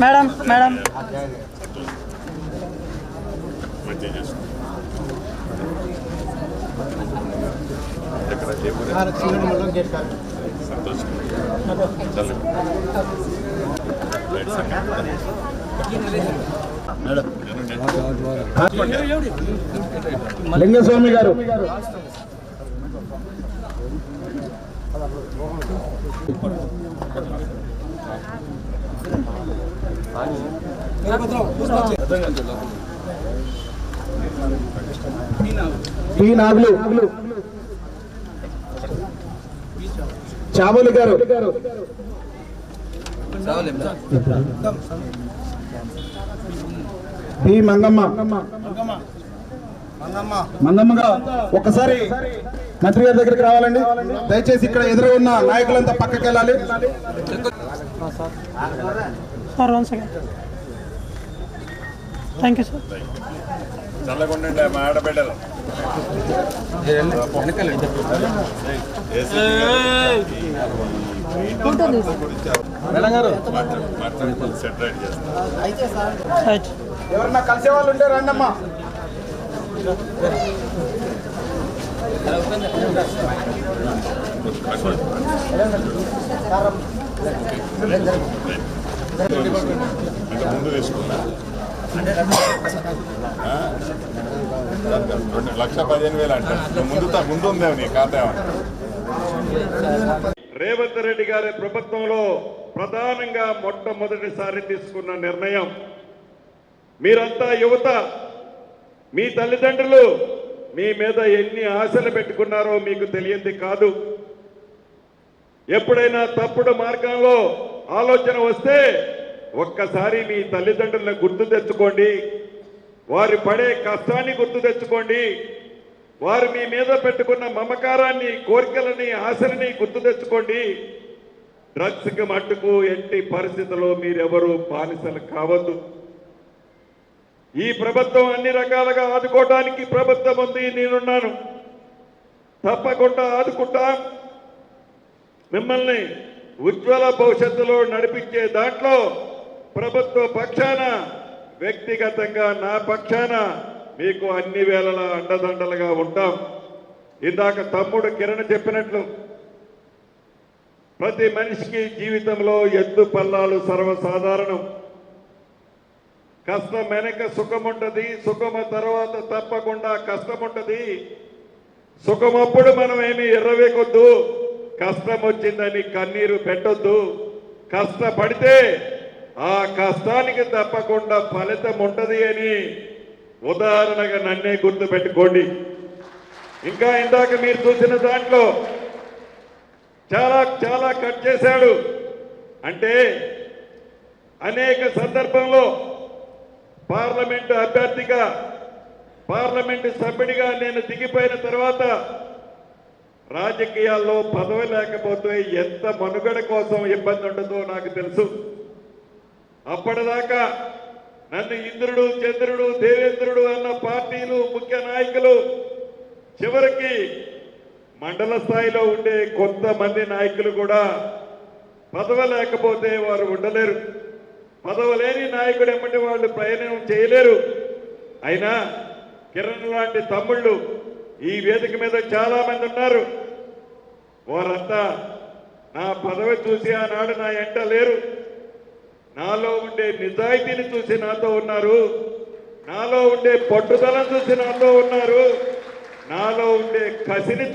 Madam madam. మంచిగా చేసుకో సంతోషం గారు నాగులు. చావలి గారు. పి మంగమ్మ. ఒక్కసారి మంత్రి గారి దగ్గరికి రావాలండి. దయచేసి ఇక్కడ ఎదురు ఉన్న నాయకులంతా పక్కకి వెళ్ళాలి sir one second. Thank you sir చల్లకుండా మా ఆడబిడ్డలు. ఎవరన్నా కలిసే వాళ్ళు ఉంటే రండమ్మా ముందు తీసుకున్నా? రెండు లక్ష పదిహేను వేలు అంటే ముందు ముందు ఉందేమో నీ ఖాతా రేవంత్ రెడ్డి గారి ప్రభుత్వంలో ప్రధానంగా మొట్టమొదటిసారి తీసుకున్న నిర్ణయం మీరంతా యువత మీ తల్లిదండ్రులు మీ మీద ఎన్ని ఆశలు పెట్టుకున్నారో మీకు తెలియంది కాదు. ఎప్పుడైనా తప్పుడు మార్గంలో ఆలోచన వస్తే ఒక్కసారి మీ తల్లిదండ్రులను గుర్తు తెచ్చుకోండి. వారు పడే కష్టాన్ని గుర్తు తెచ్చుకోండి. వారు మీ మీద పెట్టుకున్న మమకారాన్ని కోరికలని ఆశలని గుర్తు తెచ్చుకోండి. డ్రగ్స్కి మట్టుకు ఎట్టి పరిస్థితుల్లో మీరెవరూ బానిసలు కావద్దు. ఈ ప్రభుత్వం అన్ని రకాలుగా ఆదుకోవడానికి ప్రభుత్వం ఉంది నేనున్నాను. తప్పకుండా ఆదుకుంటా. మిమ్మల్ని ఉజ్వల భవిష్యత్తులో నడిపించే దాంట్లో ప్రభుత్వ పక్షాన వ్యక్తిగతంగా నా పక్షాన మీకు అన్ని వేళలా అండదండలుగా ఉంటాం. ఇందాక తమ్ముడు కిరణ్ చెప్పినట్లు ప్రతి మనిషికి జీవితంలో ఎద్దు పల్లాలు సర్వసాధారణం. కష్టం వెనక సుఖం ఉంటుంది సుఖము తర్వాత తప్పకుండా కష్టం ఉంటుంది సుఖమప్పుడు మనం ఏమి ఎర్రవేకొద్దు కష్టం వచ్చిందని కన్నీరు పెట్టొద్దు. కష్టపడితే ఆ కష్టానికి తప్పకుండా ఫలితం ఉంటుంది అని ఉదాహరణగా నన్నే గుర్తు పెట్టుకోండి ఇంకా ఇందాక మీరు చూసిన దాంట్లో చాలా చాలా కట్ చేశాడు. అంటే అనేక సందర్భంలో పార్లమెంటు అభ్యర్థిగా పార్లమెంటు సభ్యుడిగా నేను దిగిపోయిన తర్వాత రాజకీయాల్లో పదవి లేకపోతే ఎంత మనుగడ కోసం ఇబ్బంది ఉండదో నాకు తెలుసు. అప్పటిదాకా నన్ను ఇంద్రుడు చంద్రుడు దేవేంద్రుడు అన్న పార్టీలు ముఖ్య నాయకులు చివరికి మండల స్థాయిలో ఉండే కొంతమంది నాయకులు కూడా పదవ లేకపోతే వారు ఉండలేరు. పదవ లేని నాయకుడు ఏమంటే వాళ్ళు ప్రయాణం చేయలేరు. అయినా కిరణ్ లాంటి తమ్ముళ్ళు ఈ వేదిక మీద చాలా మంది ఉన్నారు. వారంతా నా పదవి చూసి ఆనాడు నా ఎంట లేరు. నాలో ఉండే నిజాయితీని చూసి నాతో ఉన్నారు. నాలో ఉండే పట్టుదలను చూసి నాతో ఉన్నారు. నాలో ఉండే కసిని చూ-